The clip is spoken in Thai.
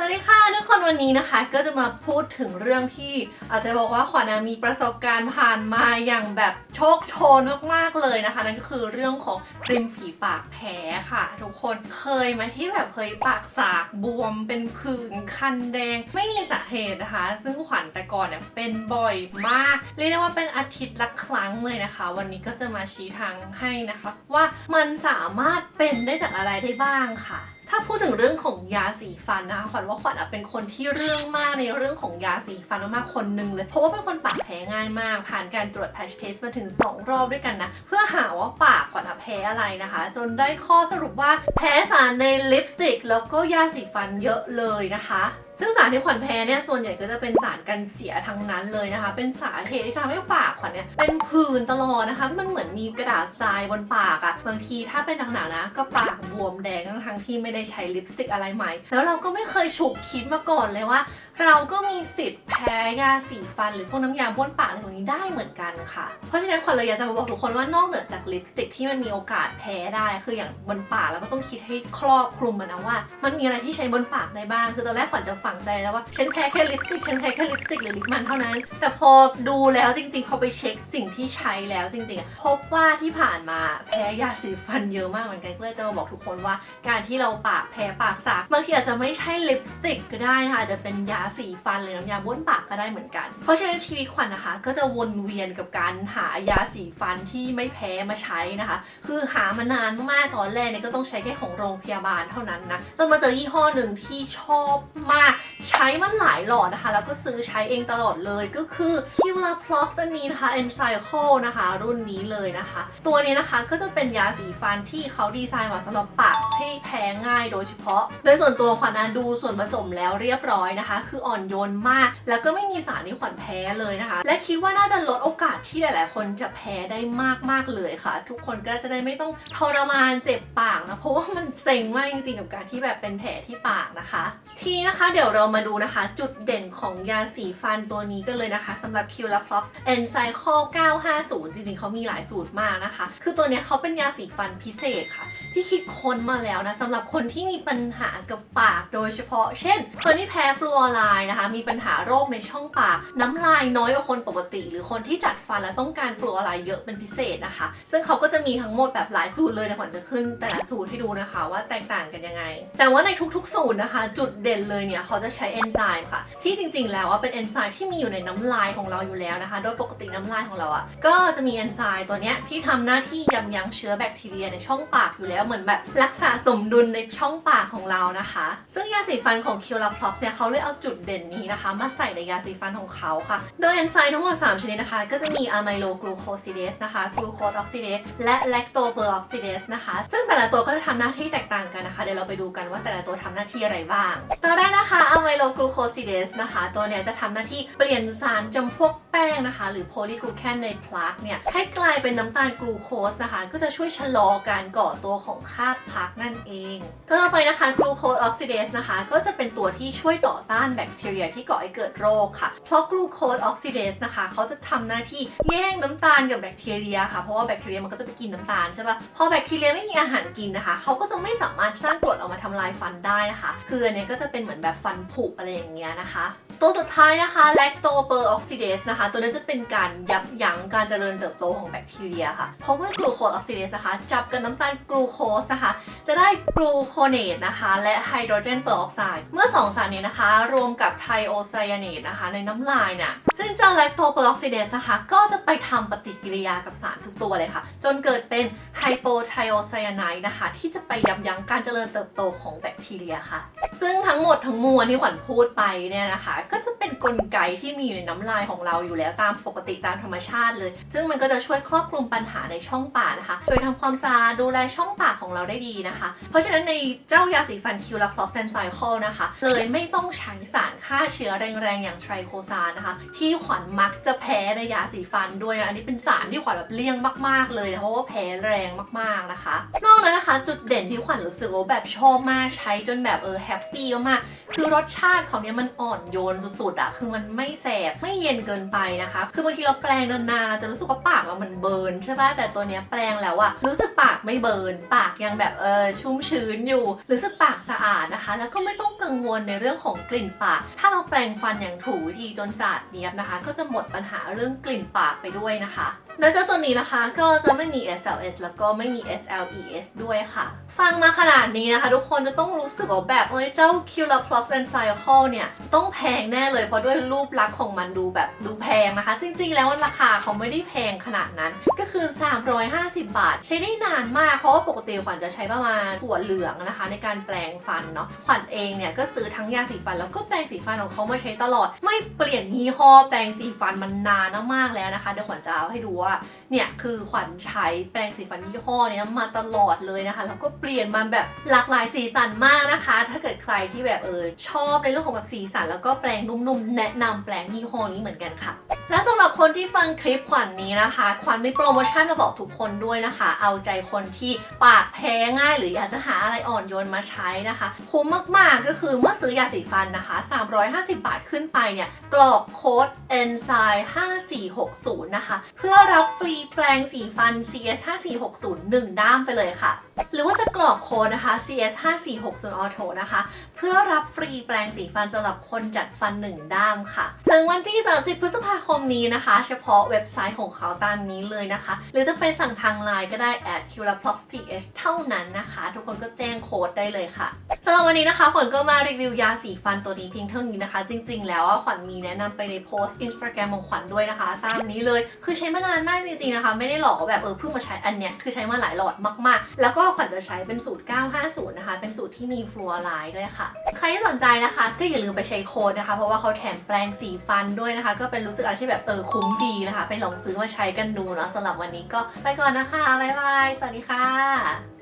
สวัสดีค่ะทุกคนวันนี้นะคะ ก็จะมาพูดถึงเรื่องที่อาจจะบอกว่าขวัญอะมีประสบการณ์ผ่านมาอย่างแบบโชคโชนมากๆเลยนะคะ นั่นก็คือเรื่องของริมฝีปากแผลค่ะ ทุกคนเคยไหมที่แบบเคยปากสากบวมเป็นผื่นคันแดง ไม่มีสาเหตุนะคะ ซึ่งขวัญแต่ก่อนเนี่ยเป็นบ่อยมากเรียกได้ว่าเป็นอาทิตย์ละครั้งเลยนะคะ วันนี้ก็จะมาชี้ทางให้นะคะ ว่ามันสามารถเป็นได้จากอะไรได้บ้างค่ะ ถ้าพูดถึงเรื่องของยาสีฟันนะคะขวัญว่าขวัญอะเป็นคนที่เรื่องมากในเรื่องของยาสีฟันมากคนนึงเลย เพราะว่าเป็นคนปากแพ้ง่ายมาก ผ่านการตรวจ patch test มาถึง 2 รอบด้วยกันนะ เพื่อหาว่าปากขวัญอะแพ้อะไรนะคะ จนได้ข้อสรุปว่าแพ้สารในลิปสติกแล้วก็ยาสีฟันเยอะเลยนะคะ ซึ่งสารที่ขวัญแพ้เนี่ยส่วนใหญ่ก็จะเป็นสารกันเสียทั้งนั้นเลยนะคะ เป็นสาเหตุที่ทำให้ปากขวัญเนี่ยเป็นผื่นตลอดนะคะ มันเหมือนมีกระดาษทรายบนปากอะบางทีถ้าเป็นหนักๆนะ ก็ปากบวมแดงทั้งที่ไม่ได้ใช้ลิปสติกอะไรใหม่ แล้วเราก็ไม่เคยฉุกคิดมาก่อนเลยว่า เราก็มีสิทธิ์แพ้ยาสีฟันหรือพวกน้ำยาบ้วนปากอะไรพวกนี้ได้เหมือนกันค่ะ เพราะฉะนั้นขวัญเลยอยากจะมาบอกทุกคนว่านอกเหนือจากลิปสติกที่มันมีโอกาสแพ้ได้ คืออย่างบนปากเราก็ต้องคิดให้ครอบคลุมมันนะว่า มันมีอะไรที่ใช้บนปากได้บ้าง คือตอนแรกขวัญจะฝังใจแล้วว่าฉันแพ้แค่ลิปสติกฉันแพ้แค่ลิปสติกหรือลิปมันเท่านั้น แต่พอดูแล้วจริงๆ พอไปเช็คสิ่งที่ใช้แล้วจริงๆ พบว่าที่ผ่านมาแพ้ยาสีฟันเยอะมากเหมือนกันก็เลยจะมาบอกทุกคนว่า การที่เราปากแพ้ปากสากบางทีอาจจะไม่ใช่ลิปสติกก็ได้นะคะจะเป็นยาสีฟันหรือน้ำยาบ้วนปากก็ได้เหมือนกัน เพราะฉะนั้นชีวิตขวัญนะคะ ก็จะวนเวียนกับการหายาสีฟันที่ไม่แพ้มาใช้นะคะ คือหามานานมากตอนแรกเนี่ยก็ต้องใช้แค่ของโรงพยาบาลเท่านั้นนะจนมาเจอยี่ห้อหนึ่งที่ชอบมากใช้มันหลายหลอดนะคะ แล้วก็ซื้อใช้เองตลอดเลยก็คือ k i l a p l o x อันนี้นะคะ Encycle นะคะ รุ่นนี้เลยนะคะ ตัวนี้นะคะก็จะเป็นยาสีฟันที่เขาดีไซน์มาสำหรับปากให้แพ้ง่ายโดยเฉพาะ โดยส่วนตัวขวัญนะดูส่วนผสมแล้วเรียบร้อยนะคะ คืออ่อนโยนมาก แล้วก็ไม่มีสารที่ขวัญแพ้เลยนะคะ และคิดว่าน่าจะลดโอกาสที่หลาย ๆ คนจะแพ้ได้มาก ๆ เลยค่ะ ทุกคนก็จะได้ไม่ต้องทรมานเจ็บปากนะเพราะว่ามันเซ็งมากจริง ๆ กับการที่แบบเป็นแผลที่ปากนะคะ ทีนะคะเดี๋ยวเรามาดูนะคะ จุดเด่นของยาสีฟันตัวนี้กันเลยนะคะสำหรับ q l a p l o x Encycle 950 จริงๆเขามีหลายสูตรมากนะคะ คือตัวนี้เขาเป็นยาสีฟันพิเศษค่ะ ที่คิดค้นมาแล้วนะสำหรับคนที่มีปัญหากับปากโดยเฉพาะ เช่น คนที่แพ้ฟลูออไรด์นะคะ มีปัญหาโรคในช่องปาก น้ำลายน้อยกว่าคนปกติ หรือคนที่จัดฟันแล้วต้องการฟลูออไรด์เยอะเป็นพิเศษนะคะ ซึ่งเขาก็จะมีทั้งหมดแบบหลายสูตรเลยนะขวัญจะขึ้นแต่ละสูตรให้ดูนะคะว่าแตกต่างกันยังไง แต่ว่าในทุกๆ สูตรนะคะ จุดเด่นเลยเนี่ยเขาจะใช้เอนไซม์ค่ะ ที่จริงๆ แล้วว่าเป็นเอนไซม์ที่มีอยู่ในน้ำลายของเราอยู่แล้วนะคะ โดยปกติน้ำลายของเราอะ่ะก็จะมีเอนไซม์ตัวเนี้ยที่ทำหน้าที่ยับยั้งเชื้อแบคทีเรียในช่องปากอยู่แล้วเหมือนแบบรักษาสมดุลในช่องปากของเรานะคะ ซึ่งยาสีฟันของ q l a p l o x เนี่ยเขาเลยเอาจุดเด่นนี้นะคะ มาใส่ในยาสีฟันของเขาค่ะ โดยเอนไซม์ทั้งหมด 3 ชนิดนะคะ ก็จะมีอะไมโลกลูโคซิเดสนะคะกลูโคสออกซิเดสและแลคโตเปอร์ออกซิเดสนะคะ ซึ่งแต่ละตัวก็จะทำหน้าที่แตกต่างกันนะคะ เดี๋ยวเราไปดูกันว่าแต่ละตัวทำหน้าที่อะไรบ้าง ตัวแรกนะคะอะไมโลกลูโคซิเดสนะคะ ตัวเนี้ยจะทำหน้าที่เปลี่ยนสารจำพวกแป้งนะคะ หรือโพลีกลูแคนในพลาสเนี่ยให้กลายเป็นน้ำตาลกลูโคสนะคะ ก็จะช่วยชะลอการก่อตัวของคราบพลักนั่นเองต่อไปนะคะกลูโคสออกซิเดสนะคะ ก็จะเป็นตัวที่ช่วยต่อต้านแบคทีเรียที่ก่อให้เกิดโรคค่ะ เพราะกลูโคสออกซิเดสนะคะเขาจะทำหน้าที่แย่งน้ำตาลกับแบคทีเรียค่ะ เพราะว่าแบคทีเรียมันก็จะไปกินน้ำตาลใช่ปะพอแบคทีเรียไม่มีอาหารกินนะคะ เขาก็จะไม่สามารถสร้างกรดออกมาทำลายฟันได้นะคะ คืออันนี้ก็จะเป็นเหมือนแบบฟันผุอะไรอย่างเงี้ยนะคะ ตัวสุดท้ายนะคะแลคโตเปอร์ออกซิเดสนะคะ ตัวนี้จะเป็นการยับยั้งการเจริญเติบโตของแบคทีเรียค่ะ เพราะว่ากลูโคสออกซิเดสนะคะ จับกับน้ำตาลกลูโคสนะคะ จะได้กลูโคเนตนะคะ และไฮโดรเจนเปอร์ออกไซด์เมื่อ 2 สารนี้นะคะ รวมกับไทโอไซยาเนตนะคะ ในน้ำลายเนี่ยซึ่งเจ้าแลคโตเปอร์ออกซิเดสนะคะ ก็จะไปทำปฏิกิริยากับสารทุกตัวเลยค่ะ จนเกิดเป็นไฮ โปไทโอไซยาไนด์นะคะ ที่จะไปยับยั้งการเจริญเติบโตของแบคทีเรียค่ะ ซึ่งทั้งหมดทั้งมวลที่ขวัญพูดไปเนี่ยนะคะ ก็จะเป็นกลไกที่มีอยู่ในน้ำลายของเราอยู่แล้วตามปกติตามธรรมชาติเลย ซึ่งมันก็จะช่วยครอบคลุมปัญหาในช่องปากนะคะ ช่วยทำความสะอาดดูแลช่องปากของเราได้ดีนะคะ เพราะฉะนั้นในเจ้ายาสีฟันคิวลาคลอสเซนไซเคิลนะคะ เลยไม่ต้องใช้สารฆ่าเชื้อแรงๆ อย่างไทรโคซานนะคะ ที่ขวัญมักจะแพ้ในยาสีฟันด้วยนะอันนี้เป็นสารที่ขวัญแบบเลี่ยงมากๆเลยนะเพราะว่าแพ้แรงมากๆนะคะ นอกนั้นนะคะ จุดเด่นที่ขวัญรู้สึกว่าแบบชอบมากใช้จนแบบเออแฮปปี้มากๆคือรสชาติของเนี้ยมันอ่อนโยนสุดๆอะคือมันไม่แสบไม่เย็นเกินไปนะคะ คือบางทีเราแปรงนานๆเราจะรู้สึกว่าปากเรามันเบิร์นใช่ป่ะแต่ตัวเนี้ยแปรงแล้วอะรู้สึกปากไม่เบิร์นปากยังแบบเออชุ่มชื้นอยู่รู้สึกปากสะอาดนะคะ แล้วก็ไม่ต้อง กังวลในเรื่องของกลิ่นปาก ถ้าเราแปรงฟันอย่างถูกวิธีจนสะอาดเนียบนะคะ ก็จะหมดปัญหาเรื่องกลิ่นปากไปด้วยนะคะและเจ้าตัวนี้นะคะก็จะไม่มี SLS แล้วก็ไม่มี SLES ด้วยค่ะฟังมาขนาดนี้นะคะ ทุกคนจะต้องรู้สึกว่าแบบเฮ้ยเจ้า q l a p l u x and Cycle เนี่ย ต้องแพงแน่เลยเพราะด้วยรูปลักษณ์ของมันดูแบบดูแพงนะคะ จริงๆ แล้วราคาเขาไม่ได้แพงขนาดนั้น ก็คือ 350 บาท ใช้ได้นานมาก เพราะว่าปกติขวัญจะใช้ประมาณถั่วเหลืองนะคะ ในการแปลงฟันเนาะขวัญเองเนี่ยก็ซื้อทั้งยาสีฟันแล้วก็แปรงสีฟันของเขามาใช้ตลอด ไม่เปลี่ยนยี่ห้อแปรงสีฟันมันนานมากๆแล้วนะคะเดี๋ยวขวัญจะเอาให้ดูว่าเนี่ยคือขวัญใช้แปรงสีฟันยี่ห้อเนี้ยมาตลอดเลยนะคะ แล้วก็เปลี่ยนมาแบบหลากหลายสีสันมากนะคะ ถ้าเกิดใครที่แบบเออชอบในเรื่องของแบบสีสัน แล้วก็แปรงนุ่มๆ แนะนำแปรงยี่ห้อนี้เหมือนกันค่ะ และสำหรับคนที่ฟังคลิปขวัญนี้นะคะ ขวัญมีโปรโมชั่นมาบอกทุกคนด้วยนะคะ เอาใจคนที่ปากแพ้ง่าย หรืออยากจะหาอะไรอ่อนโยนมาใช้นะคะ คุ้มมากๆก็คือเมื่อซื้อยาสีฟันนะคะ 350 บาทขึ้นไปเนี่ยกรอกโค้ด enzyme 5460 นะคะ เพื่อรับฟรีแปรงสีฟัน CS 5460 1ด้ามไปเลยค่ะ หรือว่าจะกรอกโค้ดนะคะ CS 5460 Auto นะคะ เพื่อรับฟรีแปรงสีฟันสำหรับคนจัดฟัน 1 ด้ามค่ะถึงวันที่ 30 พฤษภาคมนี้นะคะ เฉพาะเว็บไซต์ของเขาตามนี้เลยนะคะ หรือจะไปสั่งทางไลน์ก็ได้ at q l a p l u x th เท่านั้นนะคะ ทุกคนก็แจ้งโค้ดได้เลยค่ะสำหรับวันนี้นะคะขวัญก็มารีวิวยาสีฟันตัวนี้เพียงเท่านี้นะคะ จริง ๆ แล้วขวัญมีแนะนำไปในโพสต์ Instagram ของขวัญด้วยนะคะ ตามนี้เลยคือใช้มานานมากจริงๆนะคะ ไม่ได้หลอกว่าแบบเออเพิ่งมาใช้อันเนี้ยคือใช้มาหลายหลอดมากๆ แล้วก็ขวัญจะใช้เป็นสูตร 950 นะคะ เป็นสูตรที่มีฟลูออไรด์ด้วยค่ะ ใครที่สนใจนะคะ ก็อย่าลืมไปใช้โค้ดนะคะ เพราะว่าเขาแถมแปรงสีฟันด้วยนะคะ ก็เป็นรู้สึกอะไรที่แบบเออคุ้มดีนะคะ ไปลองซื้อมาใช้กันดูเนาะสำหรับวันนี้ก็ไปก่อนนะคะ บ๊ายบาย สวัสดีค่ะ